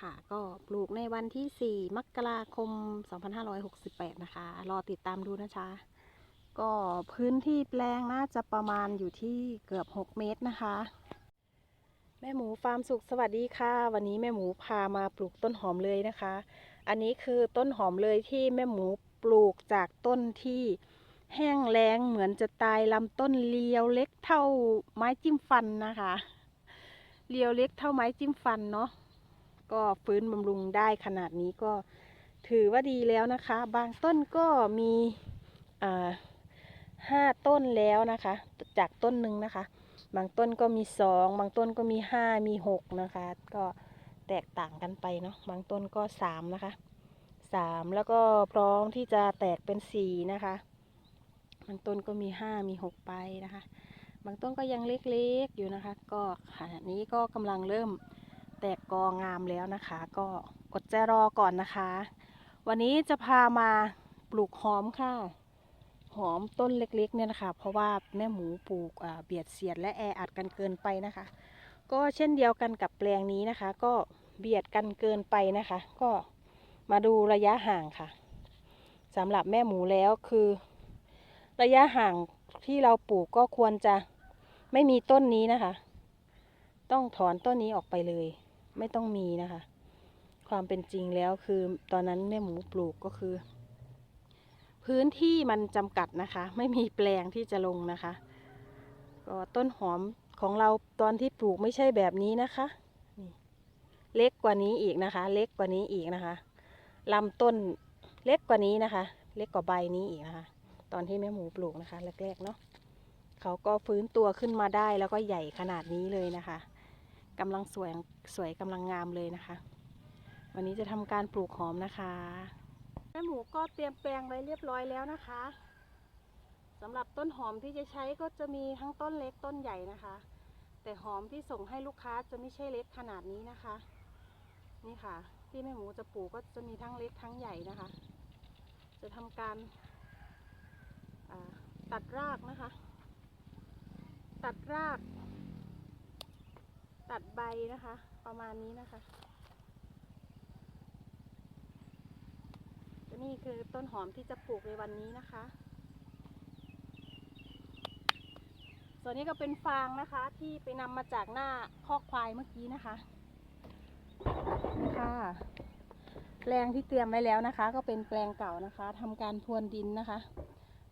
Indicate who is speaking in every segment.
Speaker 1: ค่ะ ก็ปลูกในวันที่ 4 มกราคม 2568 นะคะ รอติดตามดูนะจ๊ะก็พื้นที่แปลงน่าจะประมาณอยู่ที่เกือบ 6 เมตรนะคะ แม่หมูฟาร์มสุขสวัสดีค่ะ วันนี้แม่หมูพามาปลูกต้นหอมเลยนะคะ อันนี้คือต้นหอมเลยที่แม่หมูปลูกจากต้นที่แห้งแล้งเหมือนจะตายลำต้นเลียวเล็กเท่าไม้จิ้มฟันนะคะ เลียวเล็กเท่าไม้จิ้มฟันเนาะ ก็ฟื้นบำรุงได้ขนาดนี้ก็ถือว่าดีแล้วนะคะ บางต้นก็มีห้าต้นแล้วนะคะ จากต้นหนึ่งนะคะ บางต้นก็มีสองบางต้นก็มีห้ามีหกนะคะ ก็แตกต่างกันไปเนาะบางต้นก็สามนะคะสามแล้วก็พร้อมที่จะแตกเป็นสี่นะคะ บางต้นก็มีห้ามีหกไปนะคะ บางต้นก็ยังเล็กๆอยู่นะคะ ก็ขณะนี้ก็กำลังเริ่ม ตกกองามแล้วนะคะ ก็อดใจรอก่อนนะคะ วันนี้จะพามาปลูกหอมค่ะ หอมต้นเล็กๆเนี่ยนะคะ เพราะว่าแม่หมูปลูกเบียดเสียดและแออัดกันเกินไปนะคะ ก็เช่นเดียวกันกับแปลงนี้นะคะ ก็เบียดกันเกินไปนะคะ ก็มาดูระยะห่างค่ะสำหรับแม่หมูแล้วคือ ระยะห่างที่เราปลูกก็ควรจะไม่มีต้นนี้นะคะ ต้องถอนต้นนี้ออกไปเลย ไม่ต้องมีนะคะ ความเป็นจริงแล้วคือตอนนั้นแม่หมูปลูกก็คือ พื้นที่มันจำกัดนะคะ ไม่มีแปลงที่จะลงนะคะ ก็ต้นหอมของเราตอนที่ปลูกไม่ใช่แบบนี้นะคะนี่เล็กกว่านี้อีกนะคะ เล็กกว่านี้อีกนะคะลำต้นเล็กกว่านี้นะคะ เล็กกว่าใบนี้อีกนะคะ ตอนที่แม่หมูปลูกนะคะแรกๆเนาะเขาก็ฟื้นตัวขึ้นมาได้แล้วก็ใหญ่ขนาดนี้เลยนะคะ กำลังสวยสวยกำลังงามเลยนะคะ วันนี้จะทำการปลูกหอมนะคะแม่หมูก็เตรียมแปลงไว้เรียบร้อยแล้วนะคะสำหรับต้นหอมที่จะใช้ก็จะมีทั้งต้นเล็กต้นใหญ่นะคะ แต่หอมที่ส่งให้ลูกค้าจะไม่ใช่เล็กขนาดนี้นะคะ นี่ค่ะ ที่แม่หมูจะปลูกก็จะมีทั้งเล็กทั้งใหญ่นะคะ จะทำการตัดรากนะคะ ตัดราก ตัดใบนะคะ ประมาณนี้นะคะนี่คือต้นหอมที่จะปลูกในวันนี้นะคะ ส่วนนี้ก็เป็นฟางนะคะ ที่ไปนำมาจากหน้าคอกควายเมื่อกี้นะคะค่ะแปลงที่เตรียมไว้แล้วนะคะ ก็เป็นแปลงเก่านะคะทำการพรวนดินนะคะ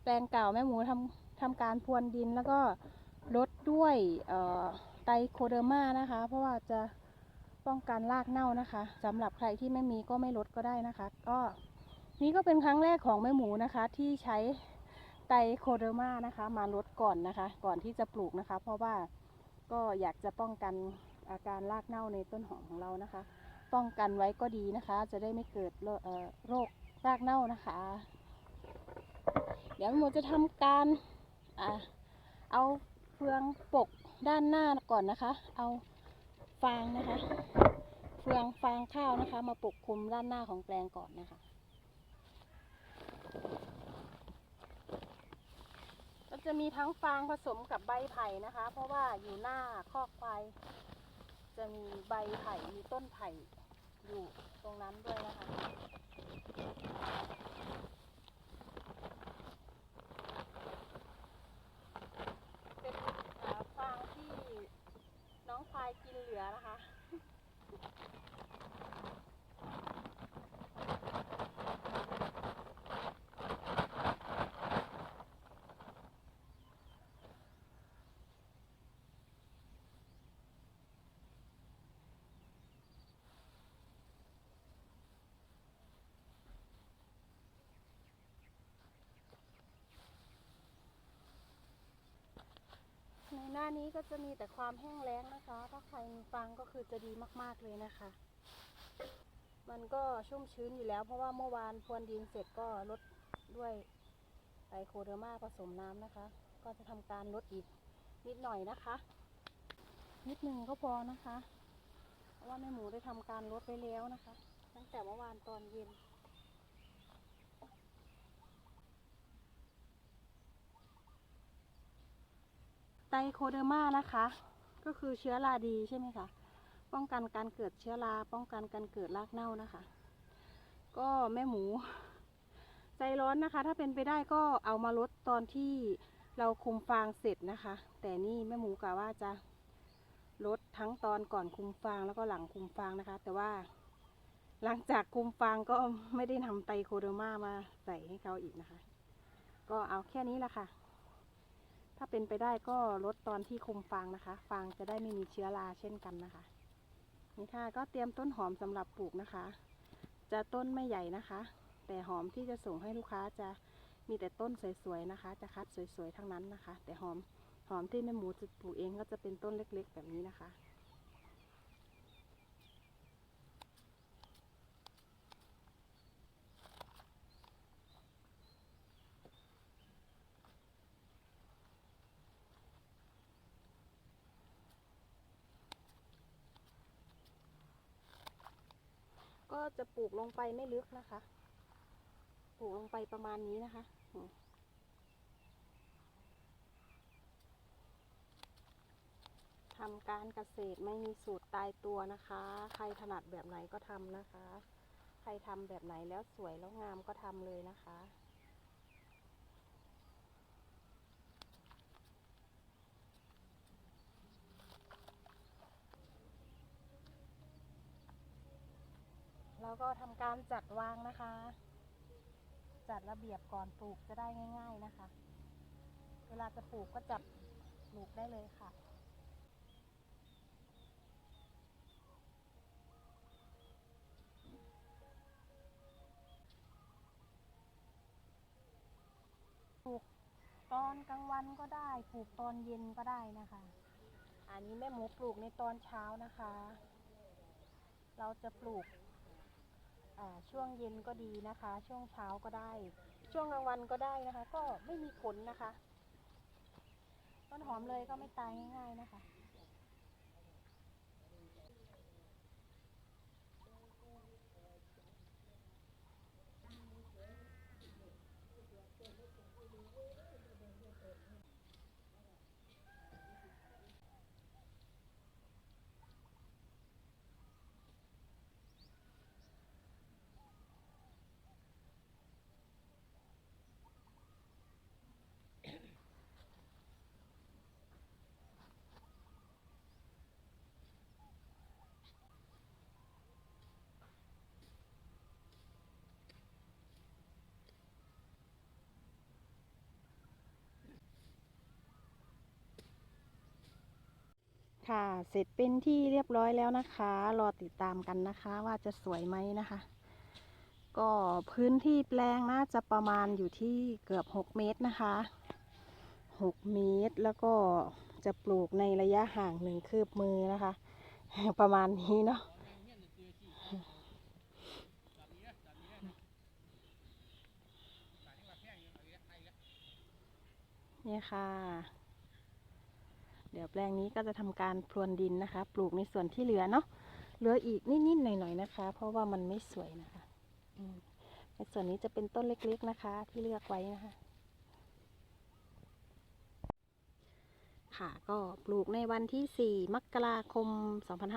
Speaker 1: แปลงเก่าแม่หมูทำทำการพรวนดินแล้วก็ลดด้วยเอ่อ ไตรโคเดอร์มานะคะ เพราะว่าจะป้องกันรากเน่านะคะสำหรับใครที่ไม่มีก็ไม่ลดก็ได้นะคะ ก็นี่ก็เป็นครั้งแรกของแม่หมูนะคะ ที่ใช้ไตรโคเดอร์มานะคะ มาลดก่อนนะคะ ก่อนที่จะปลูกนะคะ เพราะว่าก็อยากจะป้องกันอาการรากเน่าในต้นหอมของเรานะคะ ป้องกันไว้ก็ดีนะคะ จะได้ไม่เกิดโรครากเน่านะคะ เดี๋ยวหมูจะทำการอเอาเฟืองปก ด้านหน้าก่อนนะคะ เอาฟางนะคะ เฟืองฟางข้าวนะคะ มาปกคลุมด้านหน้าของแปลงก่อนนะคะ ก็จะมีทั้งฟางผสมกับใบไผ่นะคะ เพราะว่าอยู่หน้าคอกควายจะมีใบไผ่มีต้นไผ่อยู่ตรงนั้นด้วยนะคะ เป็นอ่าฟางที่น้องควายกินเหลือนะคะ ใน หน้านี้ก็จะมีแต่ความแห้งแล้งนะคะ ถ้าใครมีฟางก็คือจะดีมากๆเลยนะคะ มันก็ชุ่มชื้นอยู่แล้ว เพราะว่าเมื่อวานพรวนดินเสร็จก็ลดด้วยไตรโคเดอร์มาผสมน้ำนะคะ ก็จะทำการลดอีกนิดหน่อยนะคะ นิดหนึ่งก็พอนะคะ เพราะว่าแม่หมูได้ทำการลดไปแล้วนะคะ ตั้งแต่เมื่อวานตอนเย็น ตรโคเดอร์มานะคะ ก็คือเชื้อราดีใช่ไหมคะป้องกันการเกิดเชื้อรา ป้องกันการเกิดรากเน่านะคะ ก็แม่หมู ใจร้อนนะคะ ถ้าเป็นไปได้ก็เอามาลดตอนที่เราคุมฟางเสร็จนะคะ แต่นี่แม่หมูกะว่าจะลดทั้งตอนก่อนคุมฟางแล้วก็หลังคุมฟางนะคะ แต่ว่าหลังจากคุมฟางก็ไม่ได้นำไตรโคเดอร์มามาใส่ให้เขาอีกนะคะ ก็เอาแค่นี้ละค่ะ ถ้าเป็นไปได้ก็ลดตอนที่คุมฟางนะคะ ฟางจะได้ไม่มีเชื้อราเช่นกันนะคะ นี่ค่ะก็เตรียมต้นหอมสำหรับปลูกนะคะ จะต้นไม่ใหญ่นะคะ แต่หอมที่จะส่งให้ลูกค้าจะมีแต่ต้นสวยๆนะคะ จะคัดสวยๆทั้งนั้นนะคะ แต่หอมหอมที่แม่หมูจะปลูกเองก็จะเป็นต้นเล็ก ๆ แบบนี้นะคะ ก็จะปลูกลงไปไม่ลึกนะคะ ปลูกลงไปประมาณนี้นะคะ ทำการเกษตรไม่มีสูตรตายตัวนะคะ ใครถนัดแบบไหนก็ทำนะคะ ใครทำแบบไหนแล้วสวยแล้วงามก็ทำเลยนะคะ แล้วก็ทำการจัดวางนะคะ จัดระเบียบก่อนปลูกจะได้ง่าย ๆนะคะ เวลาจะปลูกก็จับปลูกได้เลยค่ะปลูกตอนกลางวันก็ได้ปลูกตอนเย็นก็ได้นะคะ อันนี้แม่หมูปลูกในตอนเช้านะคะ เราจะปลูก ช่วงเย็นก็ดีนะคะ ช่วงเช้าก็ได้ ช่วงกลางวันก็ได้นะคะ ก็ไม่มีผลนะคะ ต้นหอมเลยก็ไม่ตายง่าย ๆนะคะ ค่ะ เสร็จเป็นที่เรียบร้อยแล้วนะคะ รอติดตามกันนะคะ ว่าจะสวยไหมนะคะ ก็พื้นที่แปลงน่าจะประมาณอยู่ที่เกือบ 6 เมตรนะคะ 6 เมตรแล้วก็จะปลูกในระยะห่างหนึ่งคืบมือนะคะ ประมาณนี้เนาะเนี่ยค่ะ เดี๋ยวแปลงนี้ก็จะทำการพรวนดินนะคะ ปลูกในส่วนที่เหลือเนาะเหลืออีกนิดๆหน่อยๆนะคะ เพราะว่ามันไม่สวยนะคะในส่วนนี้จะเป็นต้นเล็กๆนะคะ ที่เลือกไว้นะคะ ค่ะก็ปลูกในวันที่ 4 มกราคม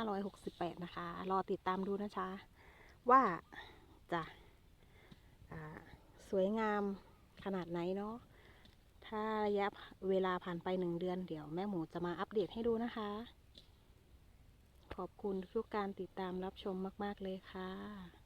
Speaker 1: 2568 นะคะ รอติดตามดูนะคะว่าจะาสวยงามขนาดไหนเนาะ ถ้าระยะเวลาผ่านไปหนึ่งเดือนเดี๋ยวแม่หมูจะมาอัปเดตให้ดูนะคะ ขอบคุณทุกการติดตามรับชมมาก ๆ เลยค่ะ